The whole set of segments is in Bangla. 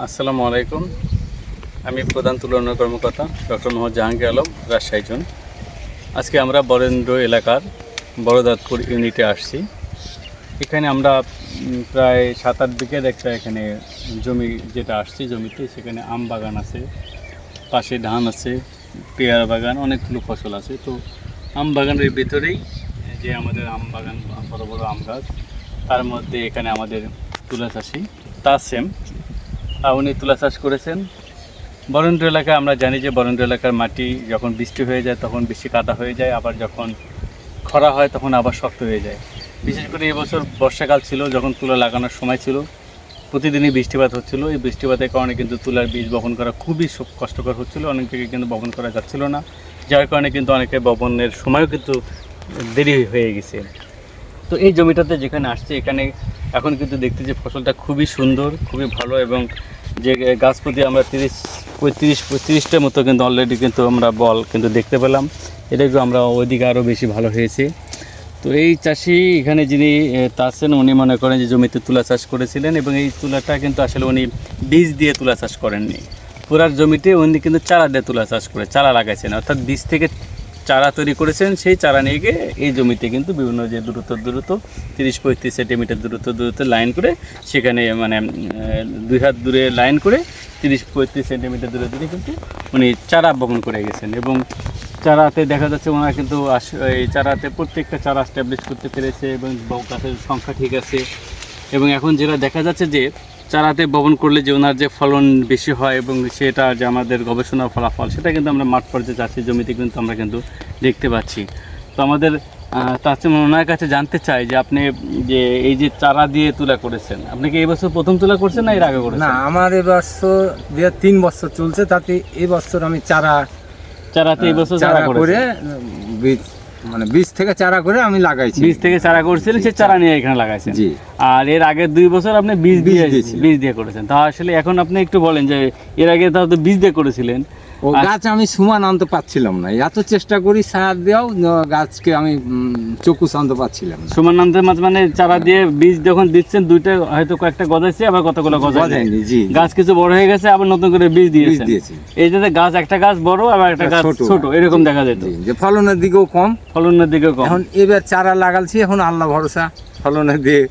আসসালামু আলাইকুম। আমি প্রধান তুলনা কর্মকর্তা ডক্টর মোহাম্মদ জাহাঙ্গীর আলম রাজশাহী জোন। আজকে আমরা বরেন্দ্র এলাকার বড়দাতপুর ইউনিটে আসছি। এখানে আমরা প্রায় সাত আট বিঘের একটা এখানে জমি যেটা আসছি জমিতে সেখানে আম বাগান আছে পাশে ধান আছে পেয়ারা বাগান অনেকগুলো ফসল আছে। তো আম বাগানের ভিতরেই যে আমাদের আম বাগান বড় বড় আম গাছ তার মধ্যে এখানে আমাদের তুলা চাষি তাসেম আহ, উনি তুলা চাষ করেছেন। বরেন্দ্র এলাকায় আমরা জানি যে বরেন্দ্র এলাকার মাটি যখন বৃষ্টি হয়ে যায় তখন বেশি কাদা হয়ে যায়, আবার যখন খরা হয় তখন আবার শক্ত হয়ে যায়। বিশেষ করে এবছর বর্ষাকাল ছিল, যখন তুলা লাগানোর সময় ছিল, প্রতিদিনই বৃষ্টিপাত হচ্ছিল। এই বৃষ্টিপাতের কারণে কিন্তু তুলার বীজ বপন করা খুবই কষ্টকর হচ্ছিল, অনেক থেকে কিন্তু বপন করা যাচ্ছিল না। যার কারণে কিন্তু অনেকে বপনের সময়ও কিন্তু দেরি হয়ে গেছে। তো এই জমিটাতে যেখানে আসছে, এখানে এখন কিন্তু দেখতে যে ফসলটা খুবই সুন্দর খুবই ভালো এবং যে গাছ প্রতি আমরা তিরিশ পঁয়ত্রিশ পঁয়ত্রিশটার মতো কিন্তু অলরেডি কিন্তু আমরা বল কিন্তু দেখতে পেলাম। এটা একটু আমরা ওইদিকে আরও বেশি ভালো হয়েছে। তো এই চাষি এখানে যিনি এ, আছেন উনি মনে করেন যে জমিতে তুলা চাষ করেছিলেন এবং এই তুলাটা কিন্তু আসলে উনি বীজ দিয়ে তুলা চাষ করেননি। পুরার জমিতে উনি কিন্তু চারা দিয়ে তুলা চাষ করে চারা লাগাইছেন। অর্থাৎ বীজ থেকে চারা তৈরি করেছেন, সেই চারা নিয়ে গিয়ে এই জমিতে কিন্তু বিভিন্ন যে দূরত্ব দূরত্ব, তিরিশ পঁয়ত্রিশ সেন্টিমিটার দূরত্ব দূরত্ব লাইন করে সেখানে মানে দুই হাত দূরে লাইন করে তিরিশ পঁয়ত্রিশ সেন্টিমিটার দূরে দূরে কিন্তু উনি চারা বপন করে গেছেন। এবং চারাতে দেখা যাচ্ছে ওনারা কিন্তু এই চারাতে প্রত্যেকটা চারা স্ট্যাবলিশ করতে পেরেছে এবং গাছের সংখ্যা ঠিক আছে। এবং এখন যেটা দেখা যাচ্ছে যে চারাতে বপন করলে যে ওনার যে ফলন বেশি হয় এবং সেটা যে আমাদের গবেষণার ফলাফল সেটা কিন্তু আমরা মাঠ পর্যায়ে চাষের জমিতে কিন্তু আমরা কিন্তু দেখতে পাচ্ছি। তো আমাদের চেয়ে ওনার কাছে জানতে চাই যে আপনি যে এই যে চারা দিয়ে তুলা করেছেন আপনি কি এই বছর প্রথম তুলা করছেন না এর আগে করেছেন? না আমার এবছর দিয়ে তিন বছর চলছে তাতে এই বছর আমি চারা চারাতে এই বছর চারা করে বীজ মানে বীজ থেকে চারা করে আমি লাগাইছি। বীজ থেকে চারা করছিলেন সে চারা নিয়ে এখানে লাগাইছেন। জি। আর এর আগের দুই বছর আপনি বীজ দিয়ে। বীজ দিয়ে করেছেন। তা আসলে এখন আপনি একটু বলেন যে এর আগে তাহলে তো বীজ দিয়ে করেছিলেন। ও গাছ আমি সমান আনতে পারছিলাম না। এত চেষ্টা করি সার দেওয়াও গাছকে আমি চকুস আনতে পারছিলাম না। সুমানন্দের মাঝ মানে চারা দিয়ে বীজ যখন দিচ্ছেন দুইটা হয়তো কয়েকটা গজাইছে আবার কতগুলো গজায়নি, জি। গাছ কিছু বড় হয়ে গেছে আবার নতুন করে বীজ বীজ দিয়েছেন। দিয়েছি। এই যে গাছ একটা গাছ বড় আবার একটা গাছ ছোট। এরকম দেখা যেত। যে ফলনের দিকেও কম। ফলনের দিকে কম। এখন এবার চারা লাগালছি এখন আল্লাহ ভরসা। ফলনের দিয়ে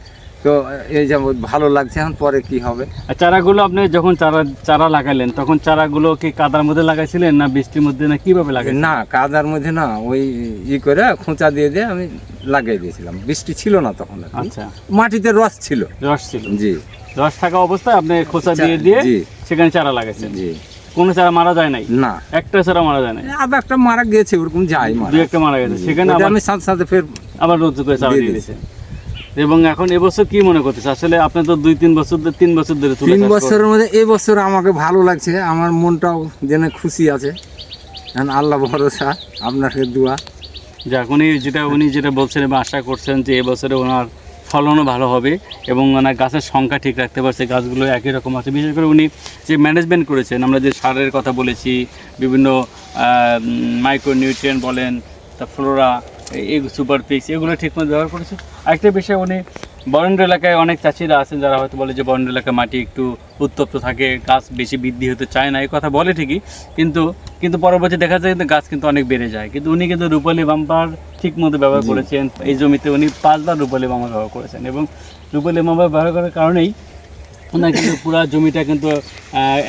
তো এই যেমন ভালো লাগছে এখন পরে কি হবে? আর চারাগুলো আপনি যখন চারা চারা লাগাইলেন তখন চারাগুলো কি কাদার মধ্যে লাগাইছিলেন না বৃষ্টির মধ্যে না কীভাবে লাগাইছিলেন? না কাদার মধ্যে না ওই ই করে খোঁচা দিয়ে দিয়ে আমি লাগিয়ে দিয়েছিলাম। বৃষ্টি ছিল না তখন আচ্ছা। মাটিতে রস ছিল। রস ছিল। জি। রস থাকা অবস্থায় আপনি খোঁচা দিয়ে দিয়ে সেখানে চারা লাগাইছেন। জি। কোনো চারা মারা যায় নাই? না। একটা চারা মারা যায় নাই? আবার একটা মারা গেছে ওরকম যাই মারা। দুই একটা মারা গেছে। সেখানে আমি সাথে সাথে ফের আবার নতুন করে চারা দিয়ে দিয়েছে। এবং এখন এবছর কি মনে করতেছে? আসলে আপনি তো দুই তিন বছর ধরে তিন বছর ধরে তিন বছরের মধ্যে এই বছর আমাকে ভালো লাগছে আমার মনটাও যেন খুশি আছে। এখন আল্লাহ ভরসা আপনাকে দোয়া। যাক উনি যেটা উনি যেটা বলছেন এবং আশা করছেন যে এবছরে ওনার ফলনও ভালো হবে এবং ওনার গাছের সংখ্যা ঠিক রাখতে পারছে গাছগুলো একই রকম আছে। বিশেষ করে উনি যে ম্যানেজমেন্ট করেছেন আমরা যে সারের কথা বলেছি বিভিন্ন মাইক্রো নিউট্রিয়েন্ট বলেন তা ফ্লোরা এই সুপার পিক্স এগুলো ঠিকমতো ব্যবহার করেছে। আরেকটা বিষয় উনি বরেন্দ্র এলাকায় অনেক চাষিরা আছেন যারা হয়তো বলে যে বরেন্দ্র এলাকায় মাটি একটু উত্তপ্ত থাকে গাছ বেশি বৃদ্ধি হতে চায় না এই কথা বলে ঠিকই। কিন্তু কিন্তু পরবর্তী দেখা যায় কিন্তু গাছ কিন্তু অনেক বেড়ে যায়। কিন্তু উনি কিন্তু রূপালী বাম্পার ঠিক মতো ব্যবহার করেছেন। এই জমিতে উনি পাঁচবার রূপালী বাম্পার ব্যবহার করেছেন এবং রূপালী বাম্পার ব্যবহার করার কারণেই ওনার কিন্তু পুরো জমিটা কিন্তু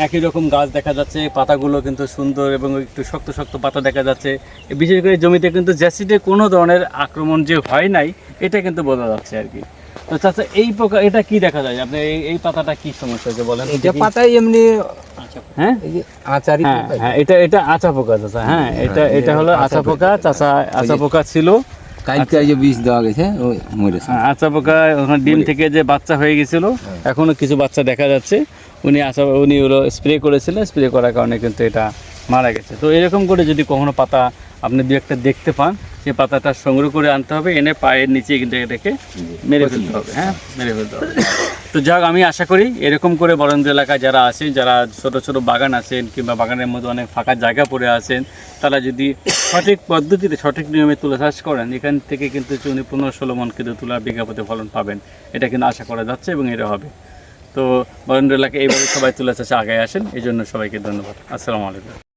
একই রকম গাছ দেখা যাচ্ছে পাতাগুলো কিন্তু সুন্দর এবং একটু শক্ত শক্ত পাতা দেখা যাচ্ছে। বিশেষ করে জমিতে কিন্তু জ্যাসিডে কোনো ধরনের আক্রমণ যে হয় নাই এটা কিন্তু বোঝা যাচ্ছে আর কি। তো চাচা এই প্রকার এটা কি দেখা যায়? আপনি এই এই পাতাটা কি সমস্যা হচ্ছে বলেন? এটা। পাতায় এমনি হ্যাঁ? এই আচারি হ্যাঁ হ্যাঁ এটা এটা আচা পোকা চাচা। হ্যাঁ এটা এটা হলো আচা পোকা চাচা আচা পোকা ছিল। কালকে যে বীজ দেওয়া গেছে ওই মরেছে হ্যাঁ, আচা পোকা ওখানে ডিম থেকে যে বাচ্চা হয়ে গেছিল এখনও কিছু বাচ্চা দেখা যাচ্ছে। উনি আচা উনি ওগুলো স্প্রে করেছিলেন স্প্রে করার কারণে কিন্তু এটা মারা গেছে। তো এরকম করে যদি কখনো পাতা আপনি দু একটা দেখতে পান সেই পাতাটা সংগ্রহ করে আনতে হবে এনে পায়ের নিচে কিন্তু এটাকে মেরে ফেলতে হবে হ্যাঁ মেরে ফেলতে হবে। তো যাক আমি আশা করি এরকম করে বরেন্দ্র এলাকায় যারা আছেন, যারা ছোট ছোট বাগান আছেন কিংবা বাগানের মধ্যে অনেক ফাঁকা জায়গা পড়ে আছেন, তারা যদি সঠিক পদ্ধতিতে, সঠিক নিয়মে তুলে চাষ করেন, এখান থেকে কিন্তু উনি পনেরো ষোলো মন কিন্তু তুলা বিঘা প্রতি ফলন পাবেন, এটা কিন্তু আশা করা যাচ্ছে এবং এটা হবে। তো বরেন্দ্র এলাকায় এইভাবে সবাই তুলা চাষে আগে আসেন, এই জন্য সবাইকে ধন্যবাদ। আসসালামু আলাইকুম।